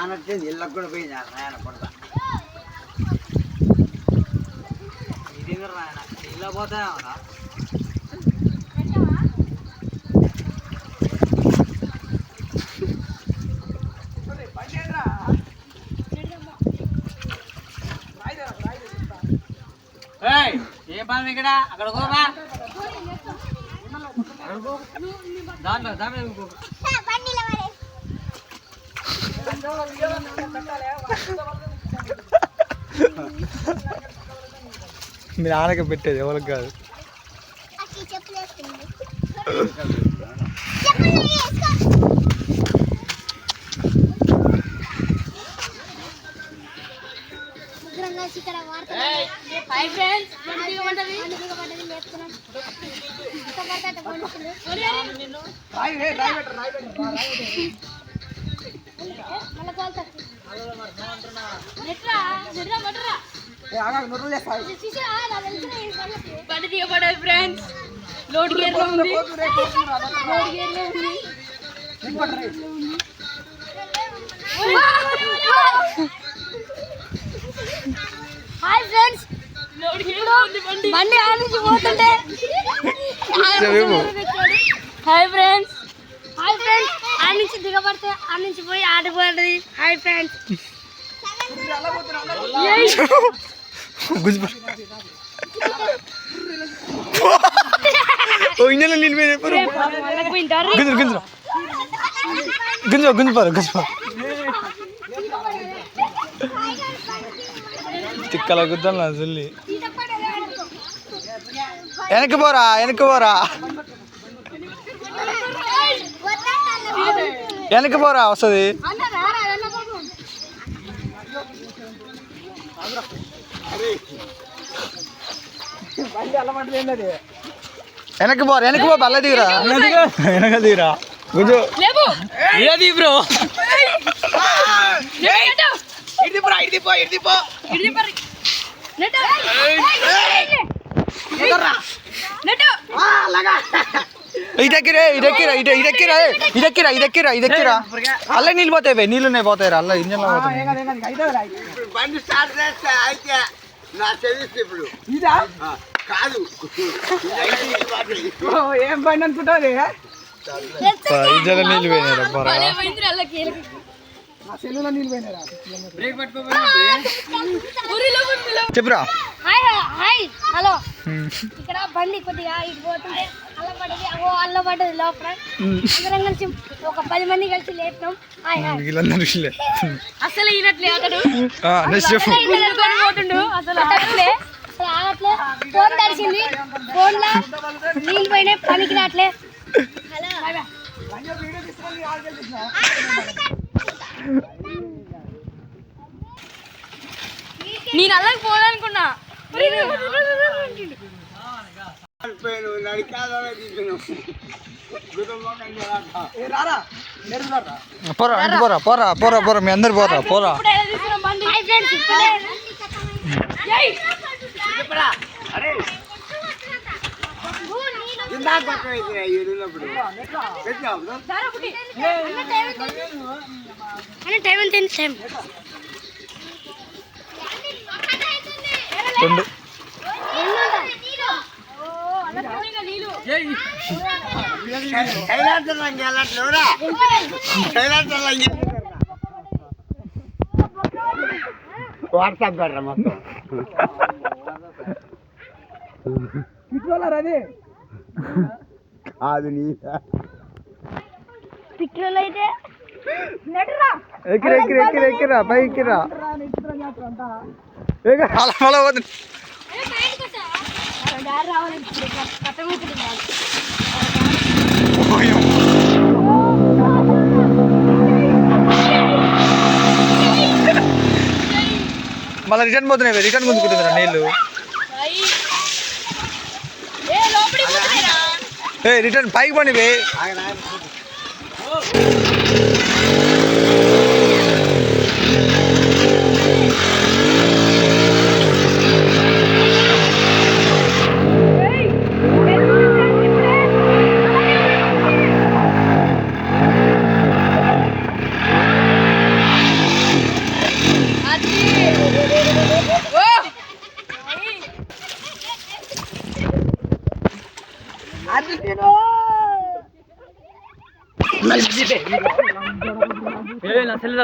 బాగానొచ్చే ఇళ్ళకు కూడా పోయింది నాయన పడతా ఇది నాయన? ఇళ్ళ పోతాయా ఏం పని ఇక్కడ? అక్కడ పోమా దాంట్లో దాంట్లో మీ నాన్నకి పెట్టేది ఎవరికి కాదు. Hi friends. మంచిగా ఉంటది లేపుతున్నాం బండి ఫ్రెండ్స్ లోడ్ గేర్లో ఉంది. లోడ్ గేర్లో ఉంది హాయ్ ఫ్రెండ్స్ లోడ్ గేర్లో ఉంది బండి. బండి ఆ నుంచి పోతుంటే హాయ్ ఫ్రెండ్స్ నుంచి దిగబడితే ఆ నుంచి పోయి ఆడిపోతుంది హాయ్ ఫ్రెండ్స్ గుంజు గుంజు గుంజు గుంజుపారు తిక్కల గుద్దాను నా చెల్లి వెనక్కి పోరా వెనక్కి పోరా. వెనక్కి పోరా వస్తుంది. వెనక్కి పోరా వెనక్కి పో బల్ల దిగురా వెనక దిగురా గుంజు ఏది బ్రో? ఇది పరి నెట్ ఇదెక్కిరే ఇదెక్కిరా ఇద ఇదెక్కిరా ఇదెక్కిరా ఇదెక్కిరా ఇదెక్కిరా. అల్ల నీళ్ళు పోతాయి నీళ్ళు ఉన్నాయి పోతాయి అల్ల ఇంజన్ కాదు. ఏం బండి అనుకుంటావు నీళ్ళు పోయినారా చెప్పురా హాయ్ హలో. ఇక్కడ బండి కొద్దిగా ఇటు పోతుంటే అల్ల పడ్డది ఓ అల్ల పడ్డది లోపల. అందరం కలిసి ఒక పది మంది కలిసి లేపినాం. Hi hi. వీళ్ళందరూ వీళ్ళే అసలు ఈనట్లే అతడు. అసలు ఈనట్లే పోతుండు. అసలు ఆగట్లే. అసలు ఆగట్లే. ఫోన్ తడిసింది. ఫోన్లో నీళ్ళు పోయినాయి పనికి రాట్లే హలో. నేను అల్లకి పోదనుకున్నా పోరా ఇంటి పోరా పోరా పోరా పోరా మీ అందరు పోరా పోరా. టైం ఫ్రెండ్స్ ఇప్పుడే ఇందాక పక్కన అయితే ఎదురున్నప్పుడు పెట్టినావు అన్న టైం ఎంత అయింది టైం రెండు. వాట్సాప్ పెట్టరా మొత్తం అది అది నీ. పెట్రోల్ అయితే ఎక్కిరా ఎక్కిరా ఎక్కిరా ఎక్కిరా పై ఎక్కిరా. ఎక్కడ అలా మళ్ళా పోతుంది మళ్ళీ రిటర్న్ పోతున్నాయి రిటర్న్ గుంజుకుంటుందిరా నీళ్ళు. ఏ రిటర్న్ పైకి పోనీ వే ఏ నా సెల్